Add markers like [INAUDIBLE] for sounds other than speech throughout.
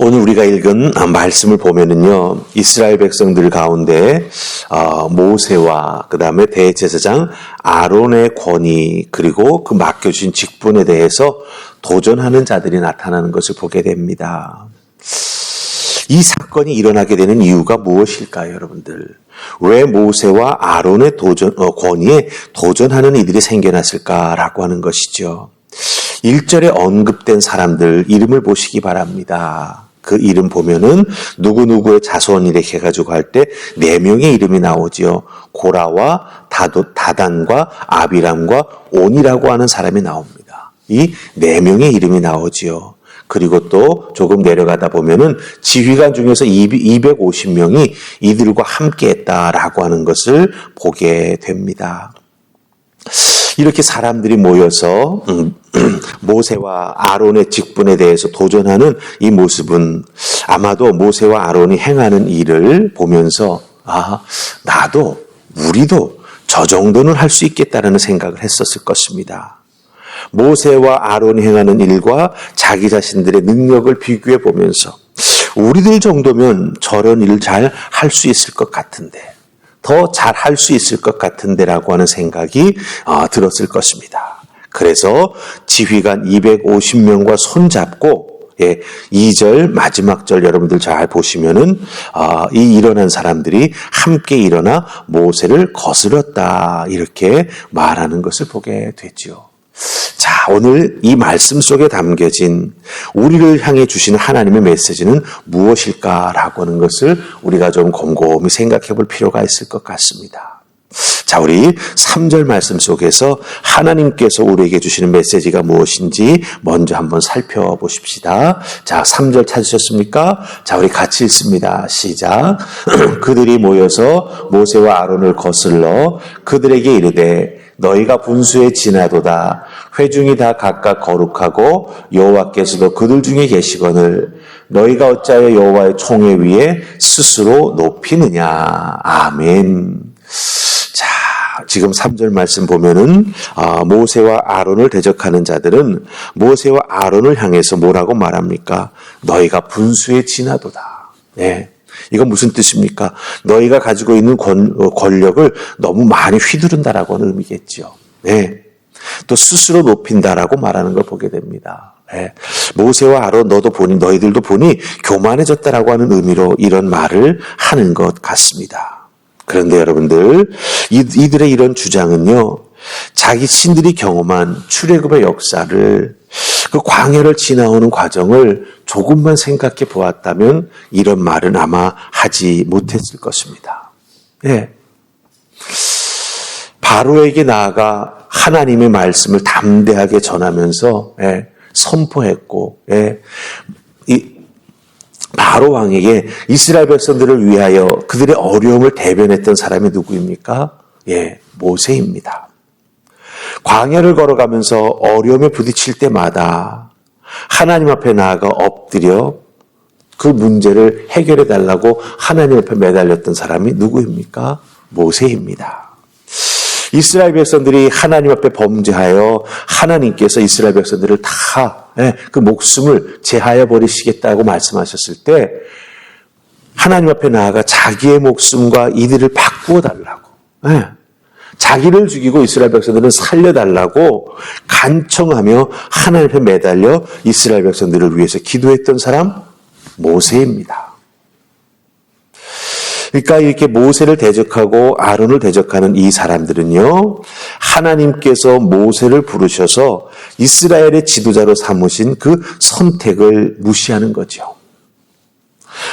오늘 우리가 읽은 말씀을 보면은요, 이스라엘 백성들 가운데 어, 모세와 그 다음에 대제사장 아론의 권위 그리고 그 맡겨주신 직분에 대해서 도전하는 자들이 나타나는 것을 보게 됩니다. 이 사건이 일어나게 되는 이유가 무엇일까요, 여러분들? 왜 모세와 아론의 도전, 어, 권위에 도전하는 이들이 생겨났을까라고 하는 것이죠. 1절에 언급된 사람들 이름을 보시기 바랍니다. 그 이름 보면은 누구누구의 자손 이렇게 해가지고 할 때 네 명의 이름이 나오지요. 고라와 다도, 다단과 아비람과 온이라고 하는 사람이 나옵니다. 이 네 명의 이름이 나오지요. 그리고 또 조금 내려가다 보면은 지휘관 중에서 250명이 이들과 함께 했다라고 하는 것을 보게 됩니다. 이렇게 사람들이 모여서 음, [CLEARS THROAT] 모세와 아론의 직분에 대해서 도전하는 이 모습은 아마도 모세와 아론이 행하는 일을 보면서 아 나도 우리도 저 정도는 할 수 있겠다라는 생각을 했었을 것입니다. 모세와 아론이 행하는 일과 자기 자신들의 능력을 비교해 보면서 우리들 정도면 저런 일을 잘 할 수 있을 것 같은데 더 잘할 수 있을 것 같은데라고 하는 생각이 어, 들었을 것입니다. 그래서 지휘관 250명과 손잡고 예, 2절 마지막 절 여러분들 잘 보시면은 아, 이 일어난 사람들이 함께 일어나 모세를 거스렸다 이렇게 말하는 것을 보게 되지요. 자, 오늘 이 말씀 속에 담겨진 우리를 향해 주시는 하나님의 메시지는 무엇일까라고 하는 것을 우리가 좀 곰곰이 생각해 볼 필요가 있을 것 같습니다. 자, 우리 3절 말씀 속에서 하나님께서 우리에게 주시는 메시지가 무엇인지 먼저 한번 살펴보십시다. 자, 3절 찾으셨습니까? 자, 우리 같이 읽습니다. 시작. [CLEARS THROAT] 그들이 모여서 모세와 아론을 거슬러 그들에게 이르되 너희가 분수에 지나도다. 회중이 다 각각 거룩하고 여호와께서도 그들 중에 계시거늘 너희가 어찌하여 여호와의 총회 위에 스스로 높이느냐. 아멘. 자, 지금 3절 말씀 보면은 아, 모세와 아론을 대적하는 자들은 모세와 아론을 향해서 뭐라고 말합니까? 너희가 분수에 지나도다. 네. 이건 무슨 뜻입니까? 너희가 가지고 있는 권, 어, 권력을 너무 많이 휘두른다라고 하는 의미겠죠. 네. 또 스스로 높인다라고 말하는 걸 보게 됩니다. 네. 모세와 아론 너도 보니 너희들도 보니 교만해졌다라고 하는 의미로 이런 말을 하는 것 같습니다. 그런데 여러분들 이, 들의 이런 주장은요 자기 신들이 경험한 출애굽의 역사를 그 광야를 지나오는 과정을 조금만 생각해 보았다면 이런 말은 아마 하지 못했을 것입니다. 예. 바로에게 나아가 하나님의 말씀을 담대하게 전하면서 예, 선포했고 예, 이 바로 왕에게 이스라엘 백성들을 위하여 그들의 어려움을 대변했던 사람이 누구입니까? 예, 모세입니다. 광야를 걸어가면서 어려움에 부딪힐 때마다 하나님 앞에 나아가 엎드려 그 문제를 해결해 달라고 하나님 앞에 매달렸던 사람이 누구입니까? 모세입니다. 이스라엘 백성들이 하나님 앞에 범죄하여 하나님께서 이스라엘 백성들을 다 그 목숨을 제하여 버리시겠다고 말씀하셨을 때 하나님 앞에 나아가 자기의 목숨과 이들을 바꾸어 달라고 자기를 죽이고 이스라엘 백성들은 살려달라고 간청하며 하나님 앞에 매달려 이스라엘 백성들을 위해서 기도했던 사람 모세입니다. 그러니까 이렇게 모세를 대적하고 아론을 대적하는 이 사람들은요, 하나님께서 모세를 부르셔서 이스라엘의 지도자로 삼으신 그 선택을 무시하는 거죠.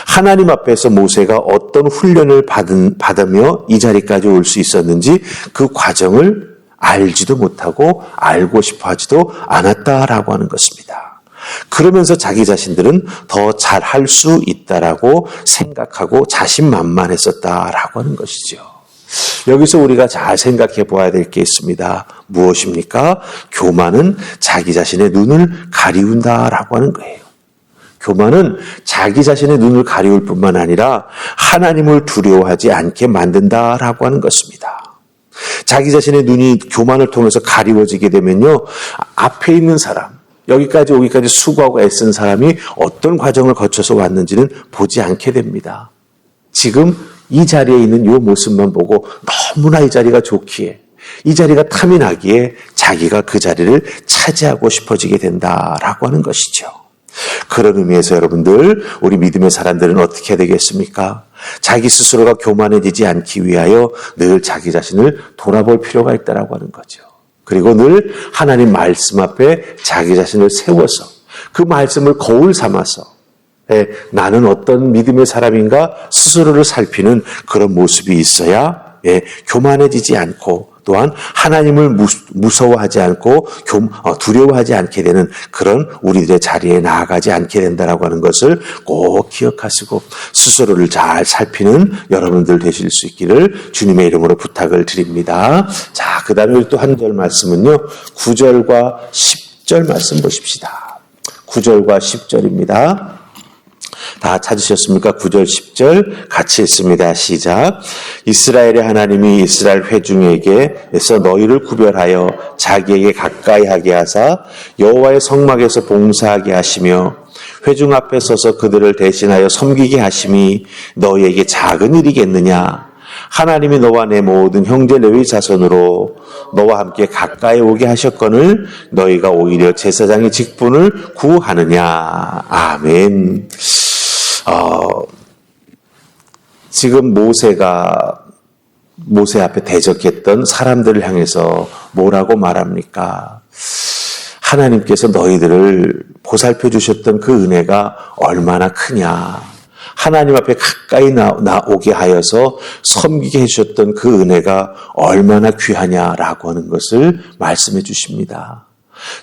하나님 앞에서 모세가 어떤 훈련을 받은, 받으며 이 자리까지 올 수 있었는지 그 과정을 알지도 못하고 알고 싶어 하지도 않았다라고 하는 것입니다. 그러면서 자기 자신들은 더 잘할 수 있다라고 생각하고 자신만만했었다라고 하는 것이죠. 여기서 우리가 잘 생각해 보아야 될 게 있습니다. 무엇입니까? 교만은 자기 자신의 눈을 가리운다라고 하는 거예요. 교만은 자기 자신의 눈을 가리울 뿐만 아니라 하나님을 두려워하지 않게 만든다라고 하는 것입니다. 자기 자신의 눈이 교만을 통해서 가리워지게 되면요. 앞에 있는 사람, 여기까지 오기까지 수고하고 애쓴 사람이 어떤 과정을 거쳐서 왔는지는 보지 않게 됩니다. 지금 이 자리에 있는 이 모습만 보고 너무나 이 자리가 좋기에 이 자리가 탐이 나기에 자기가 그 자리를 차지하고 싶어지게 된다라고 하는 것이죠. 그런 의미에서 여러분들 우리 믿음의 사람들은 어떻게 해야 되겠습니까? 자기 스스로가 교만해지지 않기 위하여 늘 자기 자신을 돌아볼 필요가 있다라고 하는 거죠. 그리고 늘 하나님 말씀 앞에 자기 자신을 세워서 그 말씀을 거울 삼아서 예, 나는 어떤 믿음의 사람인가 스스로를 살피는 그런 모습이 있어야 예, 교만해지지 않고 또한 하나님을 무서워하지 않고 어, 두려워하지 않게 되는 그런 우리들의 자리에 나아가지 않게 된다라고 하는 것을 꼭 기억하시고 스스로를 잘 살피는 여러분들 되실 수 있기를 주님의 이름으로 부탁을 드립니다. 자, 그 다음에 또 한 절 말씀은요. 9절과 10절 말씀 보십시다. 9절과 10절입니다. 다 찾으셨습니까? 9절, 10절 같이 읽습니다. 시작. 이스라엘의 하나님이 이스라엘 회중에게서 너희를 구별하여 자기에게 가까이 하게 하사 여호와의 성막에서 봉사하게 하시며 회중 앞에 서서 그들을 대신하여 섬기게 하심이 너희에게 작은 일이겠느냐? 하나님이 너와 내 모든 형제 레위 자손으로 너와 함께 가까이 오게 하셨거늘 너희가 오히려 제사장의 직분을 구하느냐. 아멘. 어, 지금 모세가 모세 앞에 대적했던 사람들을 향해서 뭐라고 말합니까? 하나님께서 너희들을 보살펴 주셨던 그 은혜가 얼마나 크냐. 하나님 앞에 가까이 나, 오게 하여서 섬기게 해주셨던 그 은혜가 얼마나 귀하냐라고 하는 것을 말씀해 주십니다.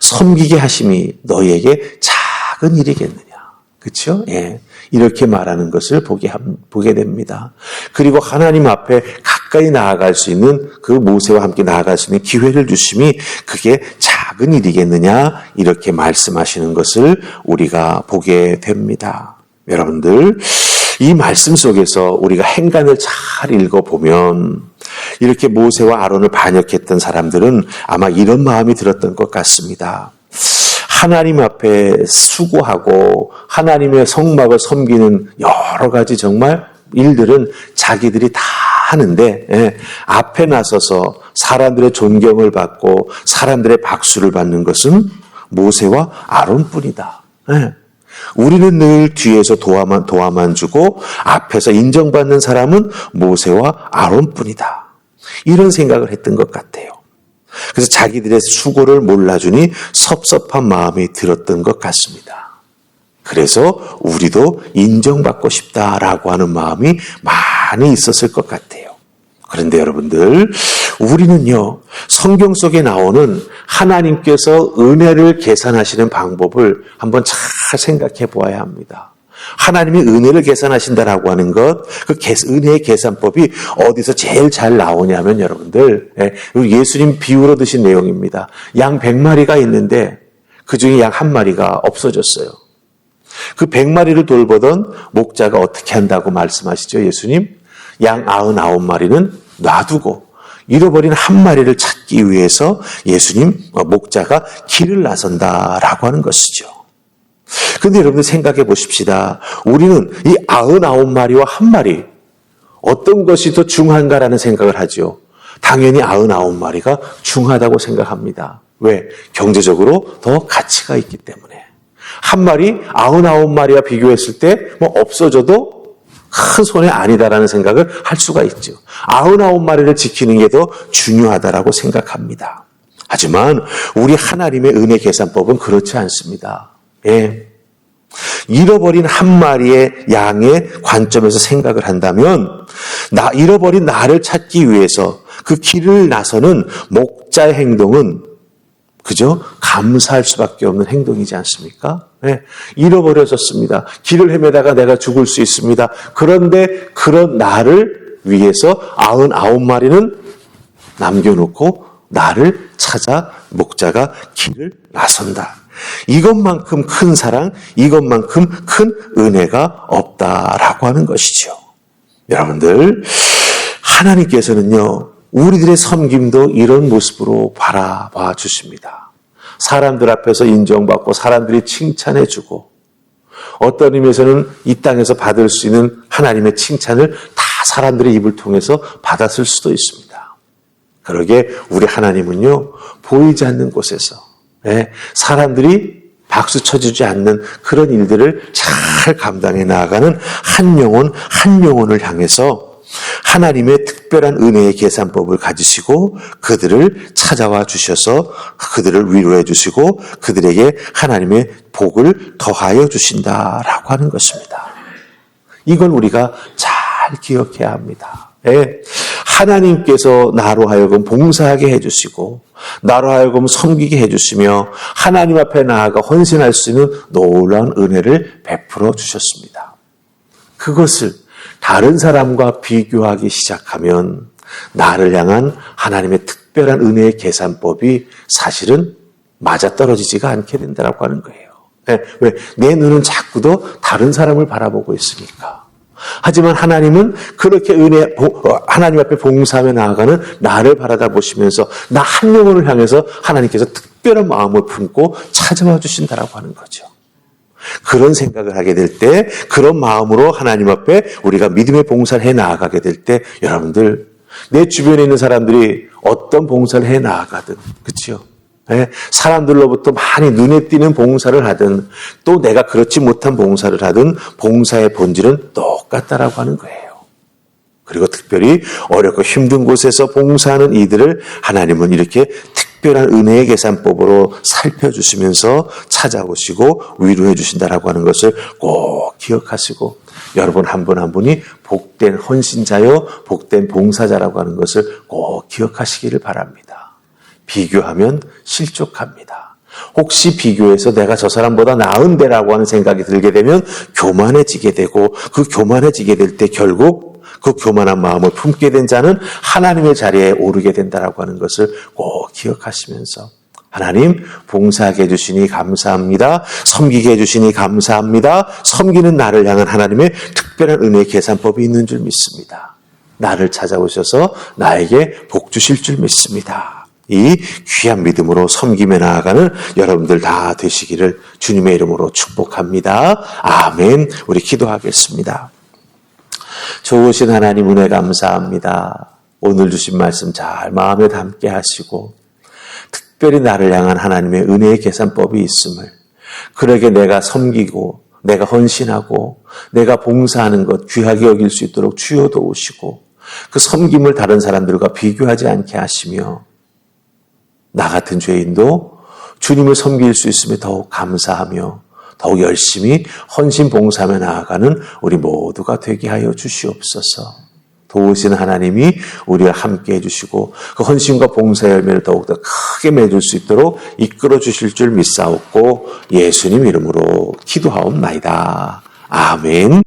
섬기게 하심이 너희에게 작은 일이겠느냐. 그렇죠? 예. 이렇게 말하는 것을 보게, 보게 됩니다. 그리고 하나님 앞에 가까이 나아갈 수 있는 그 모세와 함께 나아갈 수 있는 기회를 주심이 그게 작은 일이겠느냐 이렇게 말씀하시는 것을 우리가 보게 됩니다. 여러분들 이 말씀 속에서 우리가 행간을 잘 읽어보면 이렇게 모세와 아론을 반역했던 사람들은 아마 이런 마음이 들었던 것 같습니다. 하나님 앞에 수고하고 하나님의 성막을 섬기는 여러 가지 정말 일들은 자기들이 다 하는데 예, 앞에 나서서 사람들의 존경을 받고 사람들의 박수를 받는 것은 모세와 아론뿐이다. 예. 우리는 늘 뒤에서 도와만 도와만 주고 앞에서 인정받는 사람은 모세와 아론뿐이다. 이런 생각을 했던 것 같아요. 그래서 자기들의 수고를 몰라주니 섭섭한 마음이 들었던 것 같습니다. 그래서 우리도 인정받고 싶다라고 하는 마음이 많이 있었을 것 같아요. 그런데 여러분들, 우리는요, 성경 속에 나오는 하나님께서 은혜를 계산하시는 방법을 한번 잘 생각해 보아야 합니다. 하나님이 은혜를 계산하신다라고 하는 것, 그 은혜의 계산법이 어디서 제일 잘 나오냐면 여러분들, 예, 예수님 비유로 드신 내용입니다. 양 100마리가 있는데 그 중에 양 한 마리가 없어졌어요. 그 100마리를 돌보던 목자가 어떻게 한다고 말씀하시죠, 예수님? 양 99마리는 놔두고 잃어버린 한 마리를 찾기 위해서 예수님 어, 목자가 길을 나선다라고 하는 것이죠. 근데 여러분들 생각해 보십시다. 우리는 이 아흔아홉 마리와 한 마리 어떤 것이 더 중한가라는 생각을 하죠. 당연히 아흔아홉 마리가 중하다고 생각합니다. 왜? 경제적으로 더 가치가 있기 때문에. 한 마리 아흔아홉 마리와 비교했을 때 뭐 없어져도 큰 손해 아니다라는 생각을 할 수가 있죠. 아흔아홉 마리를 지키는 게 더 중요하다라고 생각합니다. 하지만 우리 하나님의 은혜 계산법은 그렇지 않습니다. 예. 잃어버린 한 마리의 양의 관점에서 생각을 한다면 나 잃어버린 나를 찾기 위해서 그 길을 나서는 목자의 행동은 그죠? 감사할 수밖에 없는 행동이지 않습니까? 네, 잃어버려졌습니다. 길을 헤매다가 내가 죽을 수 있습니다. 그런데 그런 나를 위해서 아흔아홉 마리는 남겨놓고 나를 찾아 목자가 길을 나선다. 이것만큼 큰 사랑, 이것만큼 큰 은혜가 없다라고 하는 것이죠. 여러분들, 하나님께서는요, 우리들의 섬김도 이런 모습으로 바라봐 주십니다. 사람들 앞에서 인정받고 사람들이 칭찬해 주고 어떤 의미에서는 이 땅에서 받을 수 있는 하나님의 칭찬을 다 사람들의 입을 통해서 받았을 수도 있습니다. 그러게 우리 하나님은요 보이지 않는 곳에서 예, 사람들이 박수 쳐주지 않는 그런 일들을 잘 감당해 나아가는 한 영혼 한 영혼을 향해서 하나님의 특별한 은혜의 계산법을 가지시고 그들을 찾아와 주셔서 그들을 위로해 주시고 그들에게 하나님의 복을 더하여 주신다라고 하는 것입니다. 이걸 우리가 잘 기억해야 합니다. 예. 하나님께서 나로 하여금 봉사하게 해주시고 나로 하여금 섬기게 해주시며 하나님 앞에 나아가 헌신할 수 있는 놀라운 은혜를 베풀어 주셨습니다. 그것을 다른 사람과 비교하기 시작하면 나를 향한 하나님의 특별한 은혜의 계산법이 사실은 맞아떨어지지가 않게 된다고 하는 거예요. 네, 왜? 내 눈은 자꾸도 다른 사람을 바라보고 있으니까. 하지만 하나님은 그렇게 은혜, 하나님 앞에 봉사하며 나아가는 나를 바라다 보시면서 나 한 영혼을 향해서 하나님께서 특별한 마음을 품고 찾아와 주신다라고 하는 거죠. 그런 생각을 하게 될 때, 그런 마음으로 하나님 앞에 우리가 믿음의 봉사를 해 나아가게 될 때, 여러분들, 내 주변에 있는 사람들이 어떤 봉사를 해 나아가든, 그치요? 예, 사람들로부터 많이 눈에 띄는 봉사를 하든, 또 내가 그렇지 못한 봉사를 하든, 봉사의 본질은 똑같다라고 하는 거예요. 그리고 특별히 어렵고 힘든 곳에서 봉사하는 이들을 하나님은 이렇게 특별한 은혜의 계산법으로 살펴주시면서 찾아오시고 위로해 주신다라고 하는 것을 꼭 기억하시고 여러분 한 분한 분이 복된 헌신자요, 복된 봉사자라고 하는 것을 꼭 기억하시기를 바랍니다. 비교하면 실족합니다. 혹시 비교해서 내가 저 사람보다 나은데라고 하는 생각이 들게 되면 교만해지게 되고 그 교만해지게 될 때 결국 그 교만한 마음을 품게 된 자는 하나님의 자리에 오르게 된다라고 하는 것을 꼭 기억하시면서 하나님 봉사하게 해주시니 감사합니다. 섬기게 해주시니 감사합니다. 섬기는 나를 향한 하나님의 특별한 은혜의 계산법이 있는 줄 믿습니다. 나를 찾아오셔서 나에게 복 주실 줄 믿습니다. 이 귀한 믿음으로 섬김에 나아가는 여러분들 다 되시기를 주님의 이름으로 축복합니다. 아멘. 우리 기도하겠습니다. 좋으신 하나님 은혜 감사합니다. 오늘 주신 말씀 잘 마음에 담게 하시고 특별히 나를 향한 하나님의 은혜의 계산법이 있음을 그러게 내가 섬기고 내가 헌신하고 내가 봉사하는 것 귀하게 여길 수 있도록 주여 도우시고 그 섬김을 다른 사람들과 비교하지 않게 하시며 나 같은 죄인도 주님을 섬길 수 있음에 더욱 감사하며 더욱 열심히 헌신 봉사하며 나아가는 우리 모두가 되게 하여 주시옵소서. 도우신 하나님이 우리와 함께 해주시고 그 헌신과 봉사의 열매를 더욱더 크게 맺을 수 있도록 이끌어 주실 줄 믿사옵고 예수님 이름으로 기도하옵나이다. 아멘.